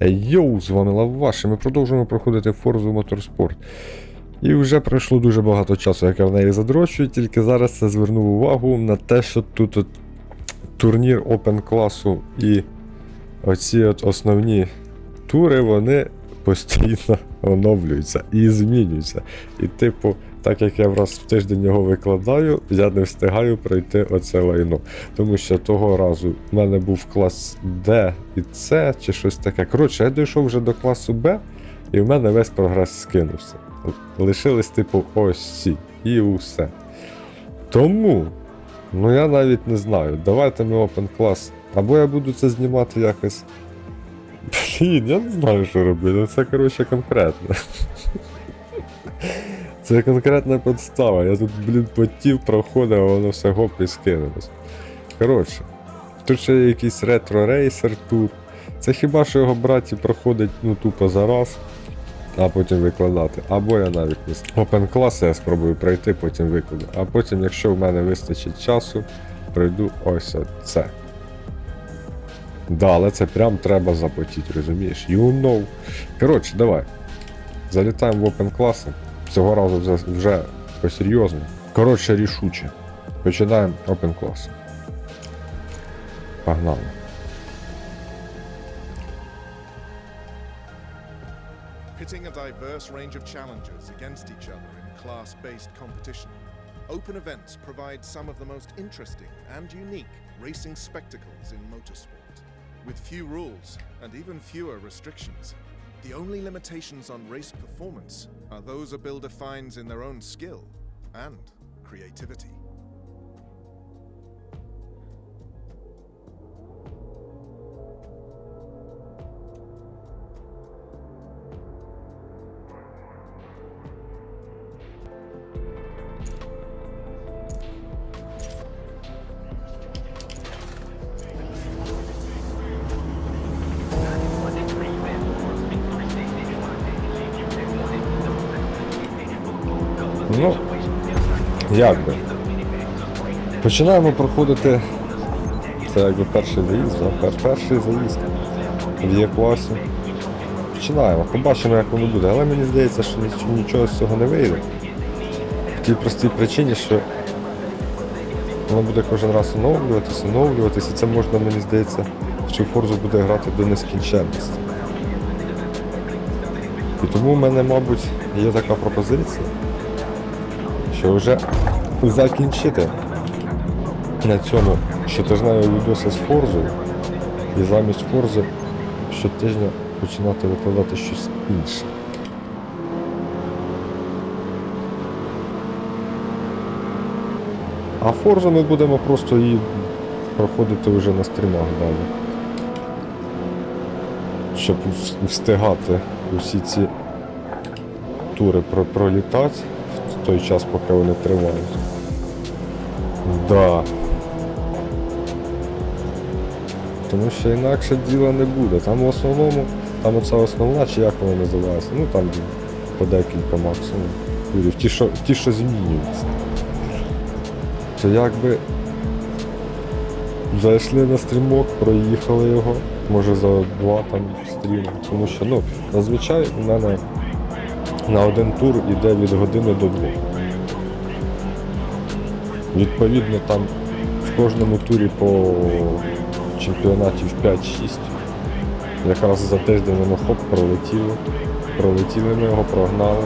Йоу, з вами Лаваш, і ми продовжуємо проходити Forza Motorsport. І вже пройшло дуже багато часу, як я в неї задрочую, тільки зараз я звернув увагу на те, що тут от турнір Open класу і оці от основні тури, вони постійно оновлюються і змінюються. І, типу, так як я раз в тиждень його викладаю, я не встигаю пройти оце лайно. Тому що того разу в мене був клас D і C, чи щось таке. Коротше, я дійшов вже до класу Б, і в мене весь прогрес скинувся. Лишились, типу, ось ці. І усе. Тому, ну я навіть не знаю. Давайте ми open клас. Або я буду це знімати якось. Блін, я не знаю, що робити. Ну, Це, коротше, конкретно. Це конкретна підстава. Я тут, блін, потів проходив, а воно все гоп і скинулось. Коротше, тут ще є якийсь ретро-рейсер тут. Це хіба що його браті проходить ну, тупо за раз, а потім викладати. Або я навіть не. Open клас я спробую пройти, потім викладу. А потім, якщо в мене вистачить часу, пройду ось це. Да, але це прям треба запотіти, розумієш? You know. Коротше, давай. Залітаємо в open класи. Цього разу вже, вже по-серйозному. Коротше, рішуче. Починаємо open клас. Погнали. pitting a diverse range of challengers against each other in class based competition. Open events provide some of the most interesting and unique racing spectacles in motorsport. With few rules and even fewer restrictions, the only limitations on race performance are those a builder finds in their own skill and creativity. Ну, як би. Починаємо проходити. Це якби перший заїзд? Перший заїзд в є класі. Починаємо, побачимо, як воно буде. Але мені здається, що нічого з цього не вийде. В тій простій причині, що воно буде кожен раз оновлюватися, оновлюватися, і це можна, мені здається, в цю форзу буде грати до нескінченності. І тому в мене, мабуть, є така пропозиція що вже закінчити на цьому щотижневі відоси з Форзою і замість Форзи щотижня починати викладати щось інше. А Форзу ми будемо просто її проходити вже на стрімах далі. Щоб встигати усі ці тури пролітати той час, поки вони тривають. Да. Тому що інакше діла не буде. Там в основному, там оця основна, чи як вона називається, ну там по декілька максимум ті, що, ті, що змінюються. Це якби зайшли на стрімок, проїхали його, може за два там стріми. Тому що ну, зазвичай у мене на один тур йде від години до двох. Відповідно, там в кожному турі по чемпіонатів 5-6. Якраз за тиждень воно хоп пролетіло. Пролетіли ми його, прогнали.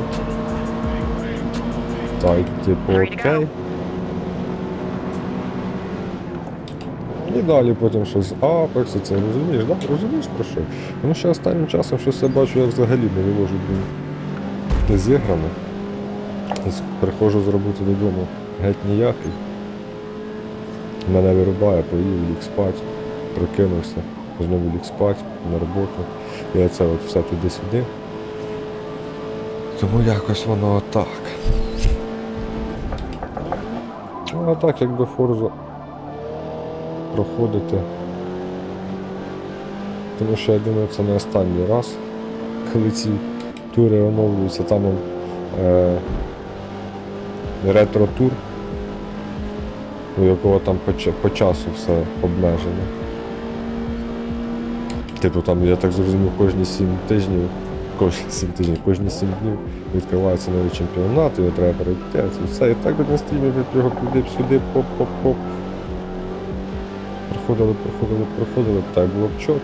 Та й типу окей. І далі потім щось з Apex, це розумієш, да? Розумієш про що? Тому що останнім часом щось я бачу, я взагалі не вивожу блін, з Приходжу з роботи додому геть ніякий. Мене вирубає, поїв, ліг спать, прокинувся, знову ліг спать на роботу. І оце от все туди-сюди. Тому якось воно отак. Ну а так, якби Форзу проходити. Тому що я думаю, це не останній раз, коли ці тури оновлюються, там е, ретро-тур, у якого там по, часу все обмежено. Типу там, я так зрозумів, кожні 7 тижнів, кожні 7 тижнів, кожні 7 днів відкривається новий чемпіонат, його треба перейти. Це все. І так один стрімі його туди-сюди, поп-поп-поп. Проходили, проходили, проходили, так було б чітко.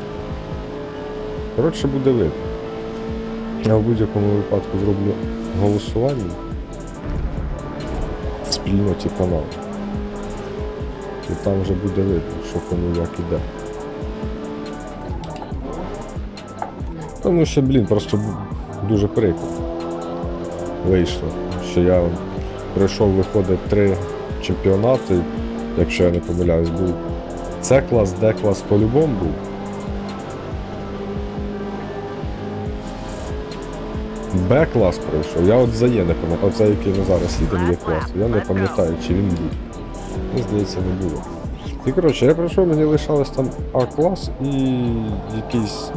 Коротше, буде видно. Я в будь-якому випадку зроблю голосування в спільноті каналу. І там вже буде видно, що кому як іде. Тому що, блін, просто дуже прикро. Вийшло, що я пройшов, виходить, три чемпіонати, якщо я не помиляюсь, був. Це клас, Д клас по-любому був. Б клас пройшов. Я от за Є не пам'ятаю. Оце, який ми зараз їдемо є клас. Я не пам'ятаю, чи він був. Мені здається, не було. І коротше, я пройшов, мені лишалось там А клас і якийсь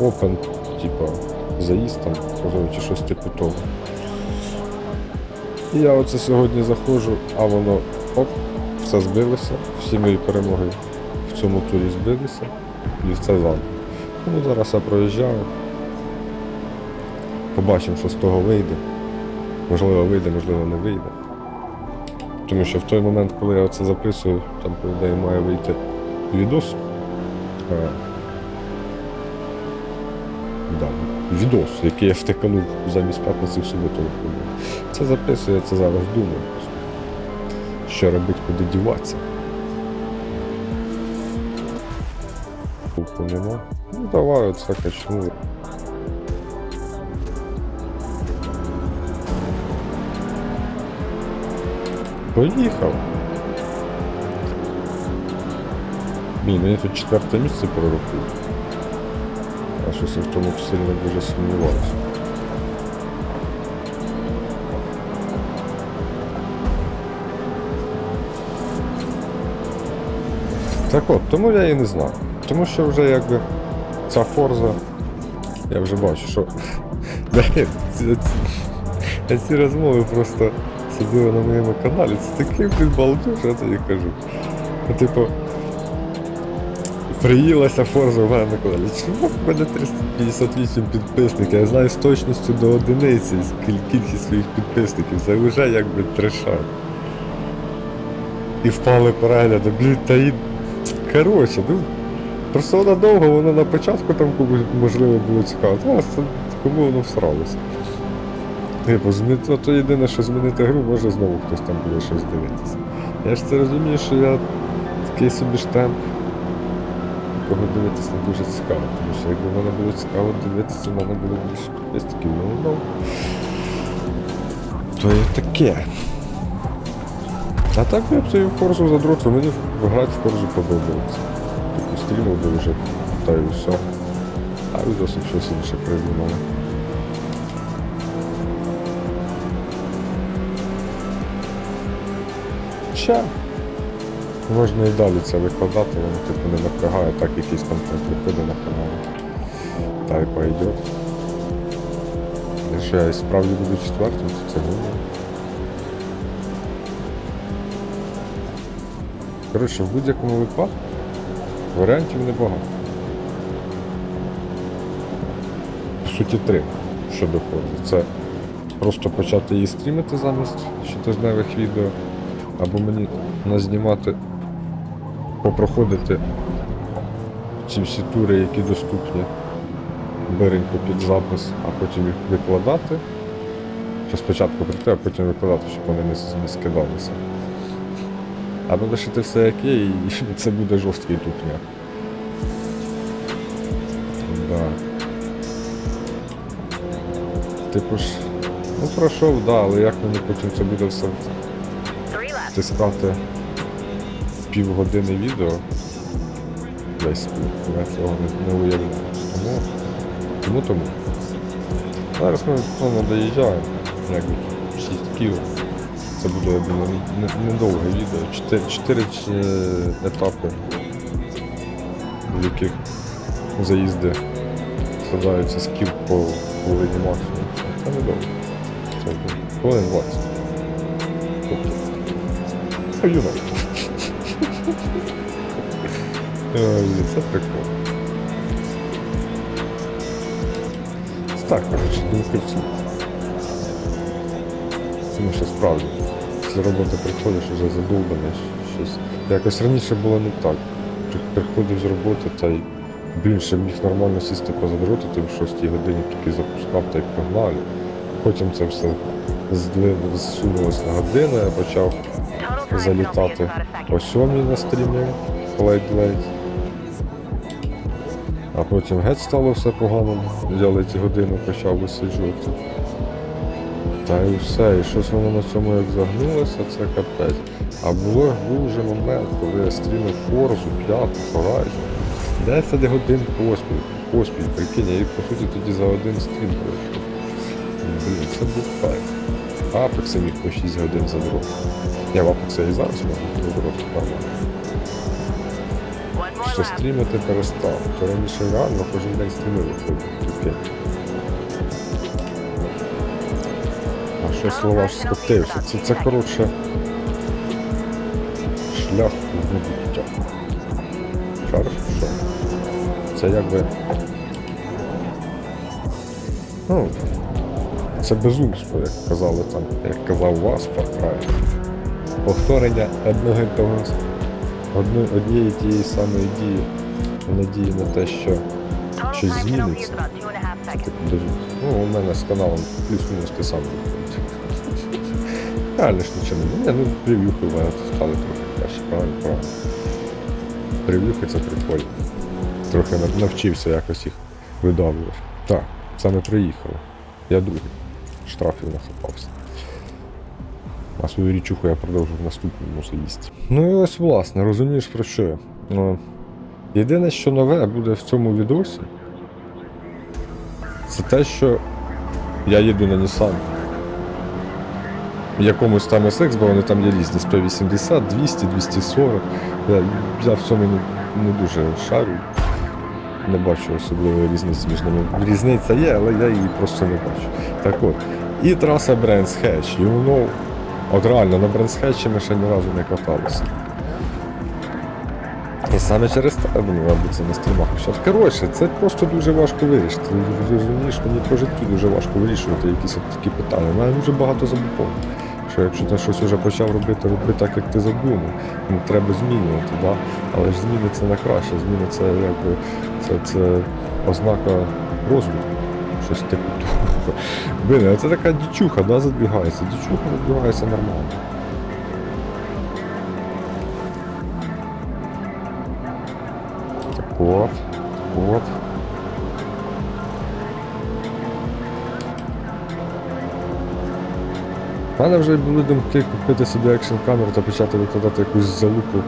Open, типа, заїзд там, чи щось типу того. І я оце сьогодні заходжу, а воно оп, все збилося, всі мої перемоги в цьому турі збилися, і все заново. Тому зараз я проїжджаю. Побачимо, що з того вийде. Можливо, вийде, можливо, не вийде. Тому що в той момент, коли я це записую, там, по ідеї, має вийти відос. Да, відос, який я втиканув замість п'ятниці в суботу. Це записую, я це зараз думаю. Що робити, куди діватися. Нема. Ну давай оце качну. Поїхав. Блін, мені тут четверте місце пророкують. А щось я в тому сильно дуже сумнівався. Так от, тому я і не знаю. Тому що вже якби ця форза, я вже бачу, що Блін, ці, ці, я ці розмови просто сиділи на моєму каналі. Це такий підбалдуж, я тобі кажу. Ну, типу, приїлася Форза в мене на каналі. Чому в мене 358 підписників? Я знаю з точністю до одиниці кількість своїх підписників. Це вже якби трешак. І впали перегляди. Блін, та і. Коротше, ну. Просто вона довго, воно на початку там можливо було цікаво. Зараз кому воно всралося. Типу, змі... ну, то єдине, що змінити гру, може знову хтось там буде щось дивитися. Я ж це розумію, що я такий собі штемп, кого дивитися не дуже цікаво, тому що якби мене було цікаво дивитися, в мене було більше підписників, ну, ну. То є таке. А так я б цю форзу задротив, мені грати в форзу подобається. Типу стрімив би вже, та й все. А відосик щось інше придумали. Ще можна і далі це викладати, воно типу не напрягає, так якийсь контент виходить на каналі. Та й пойдет. Якщо я справді буду четвертим, то це буде. Коротше, в будь-якому випадку варіантів небагато. По суті, три щодо Форзи. Це просто почати її стрімити замість щотижневих відео, або мені назнімати, попроходити ці всі тури, які доступні беренько під запис, а потім їх викладати. Що спочатку прийти, а потім викладати, щоб вони не, не скидалися. Або лишити все як є, і це буде жорсткий тупняк. Да. Типу ж, ну пройшов, да, але як мені потім це буде все Втискати півгодини відео весь тур, я цього не, не уявляю. Тому, тому тому. Зараз ми ну, доїжджаємо, якби 6 кіл. Це буде, я думаю, не- недовге відео. Чотири, чотири е, етапи, в яких заїзди складаються з кіл по хвилині максимум. Це недовго. Це хвилин 20. Know. Ой, Це прикол. так, коротше, в цьому. Тому що справді, після роботи приходиш вже задовбаний, щось. Якось раніше було не так. Приходив з роботи та й ще міг нормально сісти позадротити в 6 годині, тільки запускав та й погнали. Потім це все зсунулось на годину, я почав залітати о 7 на стрімі ледь-ледь. А потім геть стало все погано, я ледь годину почав висиджувати. Та й все, і щось воно на цьому як загнулося, це капець. А було, був вже момент, коли я стрімив Форзу, п'яту, Horizon. 10 годин поспіль, поспіль, прикинь, я їх по суті тоді за один стрім пройшов. Блін, це був кайф. Апекс я міг по 6 годин за задрот. Я в Apex і зараз можу задрот нормально. Що стрімити перестав. То раніше реально кожен день стріми виходив. А що слова ж скотився? Це, це коротше шлях в небуття. Шариш що? Це якби. Ну, це безумство, як казали там, як казав вас Far Cry. Повторення одного і того однієї тієї самої дії, надії на те, що щось зміниться. Ну, у мене з каналом плюс-мінус те саме виходить. Реально ж нічого не. Ну прев'юхи стали трохи краще, правильно, правильно. Прев'юхи це прикольно. Трохи навчився якось їх видавлювати. Так, саме приїхали. Я другий. Штрафів нахапався. А свою річуху я продовжив в наступному заїзді. Ну і ось власне, розумієш про що я. Ну, єдине, що нове буде в цьому відосі, це те, що я їду на Nissan. Якомусь там SX, бо вони там є різні 180, 200, 240. Я, я в цьому не, не дуже шарю. Не бачу особливої різниці між ними. Різниця є, але я її просто не бачу. Так от. І траса Brands Hatch, you know. От реально, на Hatch ми ще ні разу не каталися. І саме через те, ну, мабуть, це на стрімах. Щас. Коротше, це просто дуже важко вирішити. Розумієш, мені по життю дуже важко вирішувати якісь от такі питання. У мене дуже багато забув. Що якщо ти щось вже почав робити, роби так, як ти задумав. Ну, треба змінювати, да? але ж зміни це на краще. Зміни це якби це, це ознака розвитку. Щось типу того. Блін, а це така дічуха, да, задвігається. Дічуха задвігається нормально. Так от, от. У мене вже були думки купити собі екшн камеру та почати викладати якусь залупу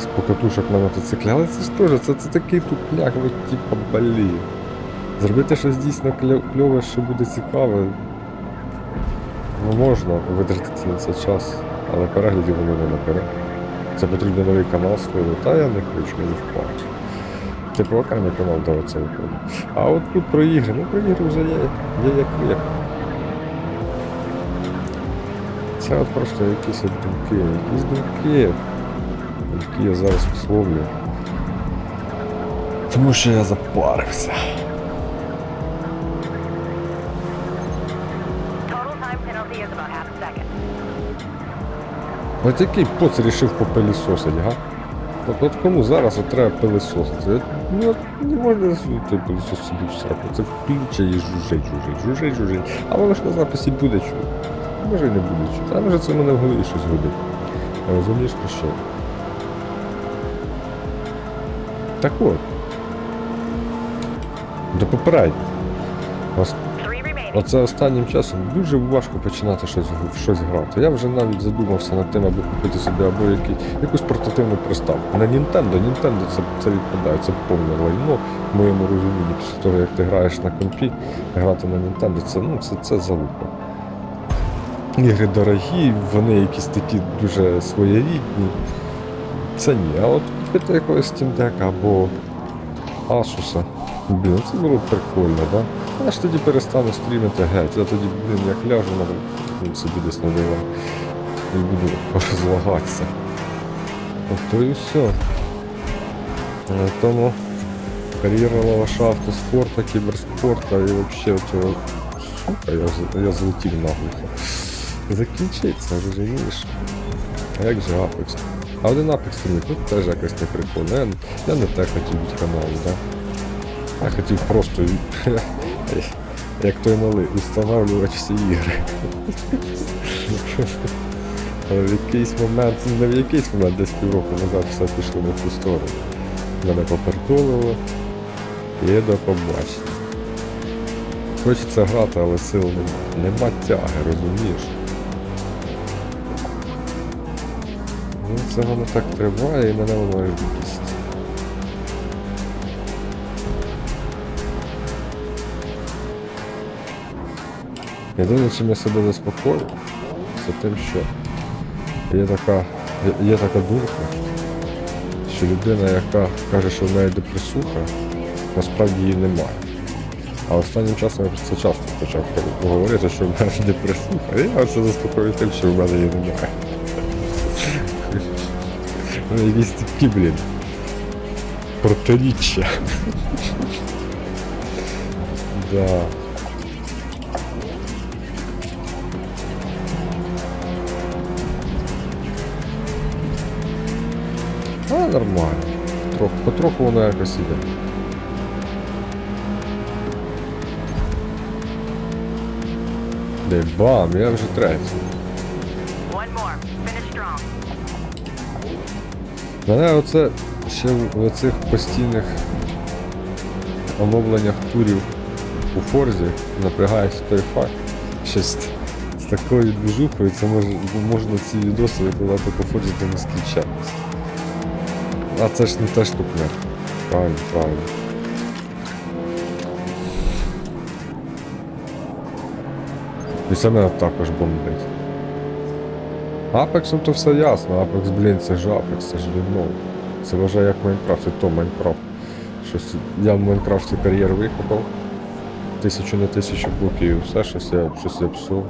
з покатушок на мотоциклі. Але це ж теж, це, це такий тупняк, ви типа блін. Зробити щось дійсно кльо- кльове, що буде цікаве. Ну можна витратити на це час, але переглядів воно не набере. Це потрібно новий канал створити, та я не хочу, мені впав. Типу окремий канал, де оце виходить. А от тут про ігри, ну про ігри вже є, є як є. Це от просто якісь от думки, якісь думки, які я зараз висловлюю. Тому що я запарився. От який поц рішив попилісосить, га? От, от кому зараз от треба пилисосити? Ну, не можна той пилісос собі в сраку. Це включає і жужить, жужить, жужить, жужить. А воно ж на записі буде чути. Може і не буде чути. А може це мене в голові щось гудить. Розумієш про що? Так от. До попереднього. Оце останнім часом дуже важко починати щось, щось грати. Я вже навіть задумався над тим, аби купити собі або які, якусь портативну приставку. На Nintendo, Nintendo це, це відпадає, це повне лайно в моєму розумінні. Після того, як ти граєш на компі, грати на Nintendo, це, ну, це, це залупа. Ігри дорогі, вони якісь такі дуже своєрідні. Це ні. А от купити якогось Steam Deck або Asus. Блін, це було прикольно, да? Я ж тоді перестану стрімити геть. Я тоді, блін, як ляжу на ну, собі десь на диван і буду розлагатися. От то і все. Е, Тому кар'єра лаваша автоспорта, кіберспорта і взагалі цього. Сука, я, я злетів наглухо. Закінчиться, розумієш? А як же Apex? А один Apex стрімить, ну теж якось не прикольно. Я, я не те хотів від каналу, да? Я хотів просто, як той малий, встановлювати всі ігри. Але в якийсь момент, ну не в якийсь момент, десь півроку назад все пішло в ту сторону. Мене попередолило. І до побачення. Хочеться грати, але сил нема. Нема тяги, розумієш? Ну це воно так триває і мене воно Єдине, чим я себе заспокою, це тим, що є така, є, така думка, що людина, яка каже, що в неї депресуха, насправді її немає. А останнім часом я про це часто почав говорити, що в мене депресуха. І я це заспокоюю тим, що в мене її немає. Ну, якісь такі, блін. Протиріччя. Да. А, нормально. Трохи, потроху воно якось іде. Де бам, я вже третій. Мене оце ще в оцих постійних оновленнях турів у Форзі напрягає той факт, що з, такою движухою це мож, можна ці відоси викладати по Форзі до нескінченності. А це ж не те штукне. Правильно, правильно. І це мене також бомбить. Ну то все ясно, Apex, блін, це ж Apex, це ж війно. Це вважає як Майнкрафт, і то Майнкрафт. Щось я в Майнкрафті кар'єр викопав. Тисячу на тисячу блоків, все, щось я щось я псував.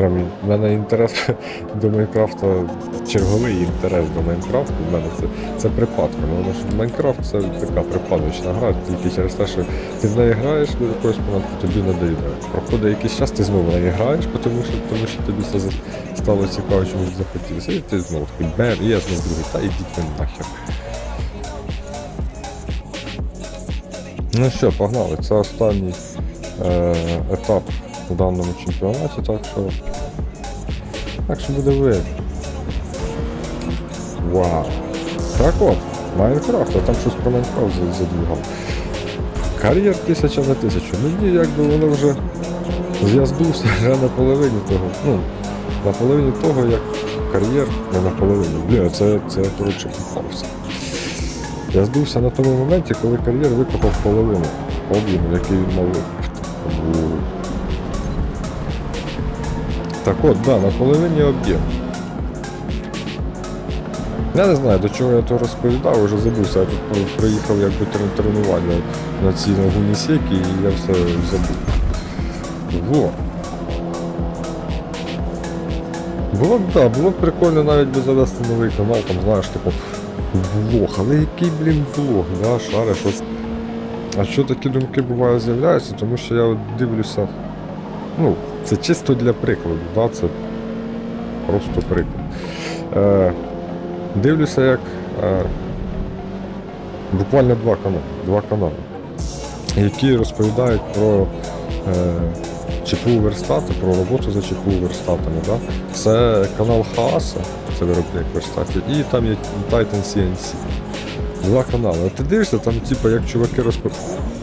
Прям в мене інтерес до Майнкрафта, черговий інтерес до Майнкрафту. В мене це, це припадка. Ну, Майнкрафт це така припадочна гра, тільки через те, що ти в неї граєш до якогось моменту, тобі надоїдає. Проходить якийсь час, ти знову в неї граєш, тому що, тому що тобі за- стало цікаво, чомусь захотілося. І ти знову такий бем, і я знову другий, та ідіть ви нахер. Ну що, погнали. Це останній е, етап у даному чемпіонаті, так що. Так що буде видно. Вау. Так от, Майнкрафт, а там щось про Майнкрафт за- задвигав. Кар'єр тисяча на тисячу. Мені якби воно вже. Я здувся вже на половині того. Ну, на половині того, як кар'єр, не на половині. Бля, це, це коротше попався. Я здувся на тому моменті, коли кар'єр викопав половину об'єму, який він мав викопати. Так от, да, на половині об'єм. Я не знаю, до чого я то розповідав, вже забувся. Я тут приїхав якби трен- тренування на цій на гумісекі і я все забув. Во. Було б, да, було б прикольно навіть би завести новий канал, там, знаєш, типу, влог, але який, блін, влог, да, шари, щось. А що такі думки буває з'являються, тому що я от дивлюся. Ну, це чисто для прикладу, да, це просто приклад. Е, дивлюся, як е, буквально два канали, два канали, які розповідають про е, ЧПУ верстати, про роботу за ЧПУ верстатами. Да? Це канал Хааса, це виробник верстатів, і там є Titan CNC. Два канали. А ти дивишся, там, типу, як чуваки розповідають.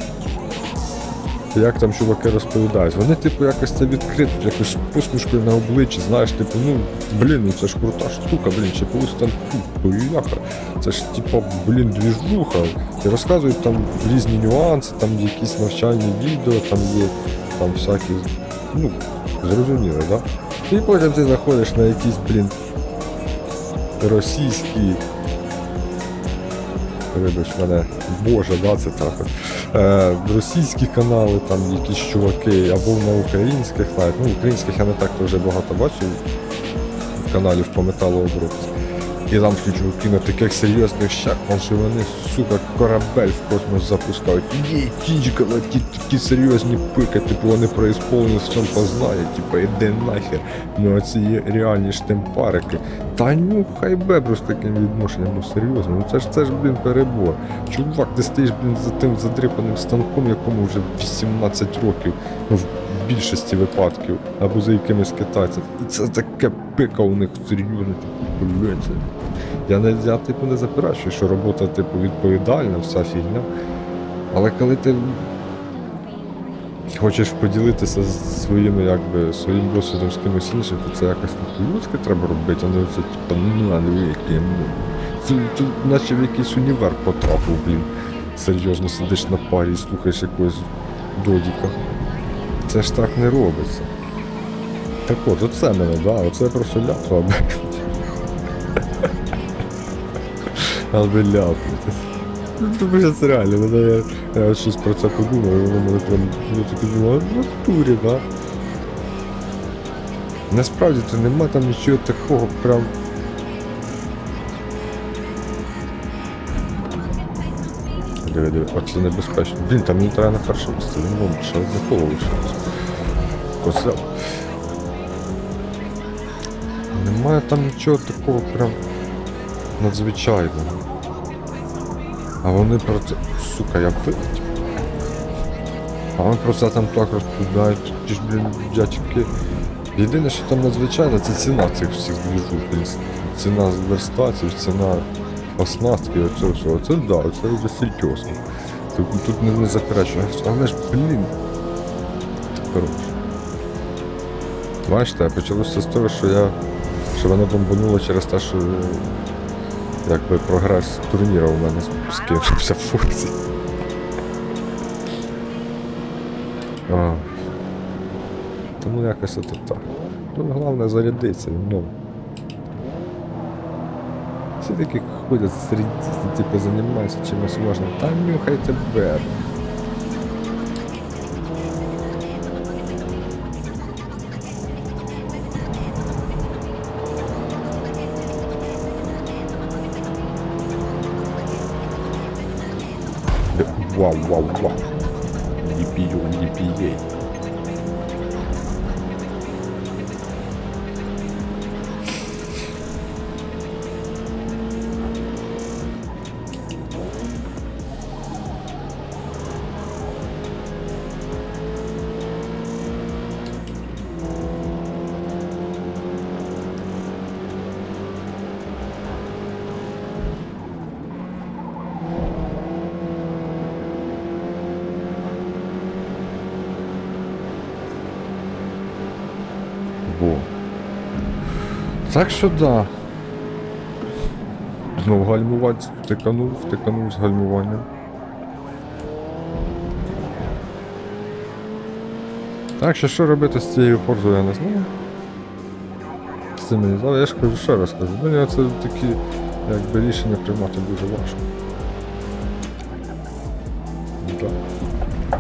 Як там чуваки розповідають, вони, типу, якось це відкрито, якось посмішкою на обличчі, знаєш, типу, ну, блін, ну це ж крута штука, блін, ЧПУ станку, бляха. Це ж, типу, блін, двіжуха. І розказують там різні нюанси, там якісь навчальні відео, там є там всякі, ну, зрозуміло, да? І потім ти заходиш на якісь, блін, російські вибач мене, Боже, да, це так. Е, російські канали, там якісь чуваки, або на українських навіть. Ну, українських я не так вже багато бачив каналів по металообробці. І там чуваки на таких серйозних щах, що вони, сука, корабель в космос запускають. Є тічка ті такі серйозні пики, типу вони преісполнені в цьому познання, типу іди нахер. Ну оці реальні штемпарики. Та ну хай бебру з таким відношенням, ну серйозно, ну це ж це ж, блін, перебор. Чувак, ти стоїш, блін, за тим задрипаним станком, якому вже 18 років, ну в більшості випадків, або за якимись китайцями. Це таке пика у них серйозно, я не я типу не заперечую, що робота типу відповідальна, вся фігня. Але коли ти хочеш поділитися з своїми, якби, своїм досвідом з кимось іншим, то це якось по-людськи треба робити, а не це типу, ну не. Це, це наче в якийсь універ потрапив, блін. Серйозно сидиш на парі і слухаєш якогось додіка. Це ж так не робиться. Так от, оце мене, да, оце просто ляпав. Аби ляпнутись. Ну, Тому це реально, мене я, щось про це подумав, і воно мене прям, я таки думав, в натурі, да. Насправді то нема там нічого такого прям. Диви, оце небезпечно. Блін, там мені треба на перше місце, він вон ще одне коло. Немає там нічого такого прям надзвичайного. А вони про це. Сука, я вилетів. А вони про це там так розповідають, ті ж, блін, дядьки. Єдине, що там надзвичайно, це ціна цих всіх двіжу, блін. Ціна верстацій, ціна оснастки, оце все. Оце да, це вже серйозно. Тут, тут не, не заперечую. Але ж, блін. Коротше. Бачите, почалося з того, що я. що мене бомбануло через те, що якби прогрес турніра у мене скинувся в фурці. А. Тому якось це так. Тут головне зарядитися, ну. Всі такі ходять серед типу займаються чимось важним. Та нюхай тебе. Вау, вау, вау. Їпію, їпієй. Так що да. Знову гальмувати, втиканув, втиканув з гальмуванням. Так що що робити з цією форзою, я не знаю. З цим мені але я ж кажу, ще раз кажу. Мені це такі якби рішення приймати дуже важко. Да.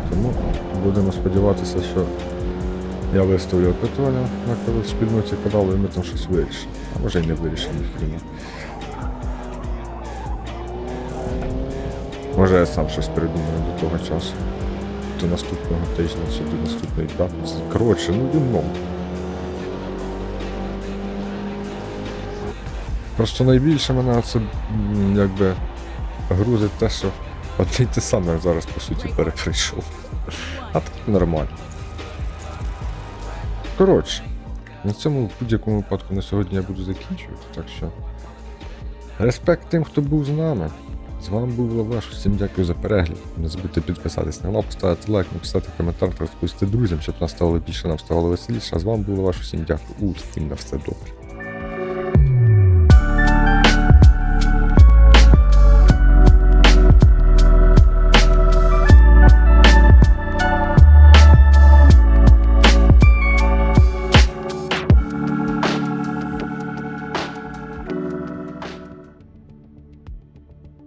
Тому будемо сподіватися, що я виставлю опитування на спільноті каналу і ми там щось вирішимо. А може й не вирішимо ніхрена. Може я сам щось придумаю до того часу. До наступного тижня чи до наступної п'ятниці. Коротше, ну дімно. Просто найбільше мене це якби грузить те, що одне й те саме зараз по суті переприйшов. А так нормально. Коротше, на цьому в будь-якому випадку на сьогодні я буду закінчувати, так що. Респект тим, хто був з нами. З вами був Лаваш, всім дякую за перегляд. Не забудьте підписатись на канал, поставити лайк, написати коментар та розповісти друзям, щоб нас ставало більше, нам ставало веселіше. А з вами був Лаваш, всім дякую. Усім на все добре.